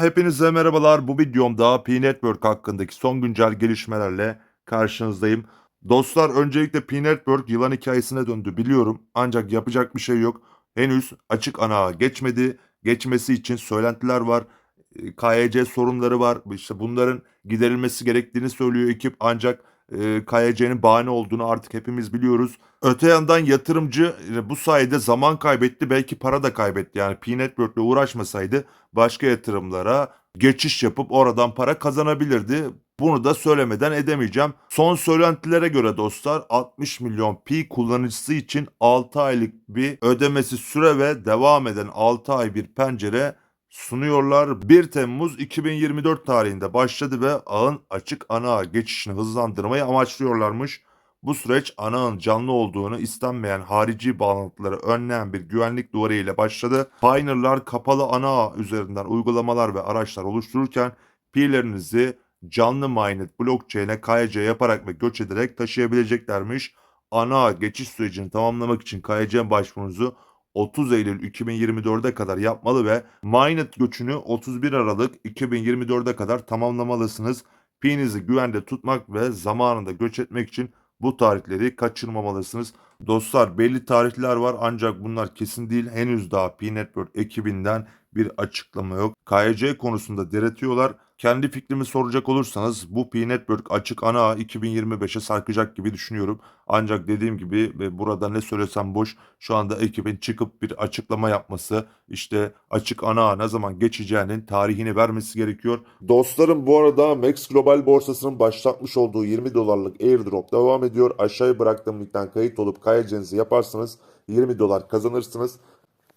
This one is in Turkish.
Hepinize merhabalar. Bu videomda P-Network hakkındaki son güncel gelişmelerle karşınızdayım. Dostlar öncelikle P-Network yılan hikayesine döndü biliyorum. Ancak yapacak bir şey yok. Henüz açık ana geçmedi. Geçmesi için söylentiler var. E, KYC sorunları var. İşte bunların giderilmesi gerektiğini söylüyor ekip. Ancak e, KYC'nin bahane olduğunu artık hepimiz biliyoruz. Öte yandan yatırımcı e, bu sayede zaman kaybetti. Belki para da kaybetti. Yani P-Network'le uğraşmasaydı başka yatırımlara geçiş yapıp oradan para kazanabilirdi. Bunu da söylemeden edemeyeceğim. Son söylentilere göre dostlar 60 milyon Pi kullanıcısı için 6 aylık bir ödemesi süre ve devam eden 6 ay bir pencere sunuyorlar. 1 Temmuz 2024 tarihinde başladı ve ağın açık ana ağ geçişini hızlandırmayı amaçlıyorlarmış. Bu süreç ana ağın canlı olduğunu istenmeyen harici bağlantıları önleyen bir güvenlik duvarı ile başladı. Pioneer'lar kapalı ana üzerinden uygulamalar ve araçlar oluştururken Pi'lerinizi canlı mainnet blockchain'e KYC yaparak ve göç ederek taşıyabileceklermiş. Ana geçiş sürecini tamamlamak için KYC başvurunuzu 30 Eylül 2024'e kadar yapmalı ve mainnet göçünü 31 Aralık 2024'e kadar tamamlamalısınız. Pi'nizi güvende tutmak ve zamanında göç etmek için bu tarihleri kaçırmamalısınız. Dostlar belli tarihler var ancak bunlar kesin değil. Henüz daha P-Network ekibinden bir açıklama yok. KYC konusunda diretiyorlar. Kendi fikrimi soracak olursanız bu P-Network açık ana ağ 2025'e sarkacak gibi düşünüyorum. Ancak dediğim gibi ve burada ne söylesem boş şu anda ekibin çıkıp bir açıklama yapması işte açık ana ne zaman geçeceğinin tarihini vermesi gerekiyor. Dostlarım bu arada Max Global borsasının başlatmış olduğu 20 dolarlık airdrop devam ediyor. Aşağıya bıraktığım linkten kayıt olup kayacağınızı yaparsanız 20 dolar kazanırsınız.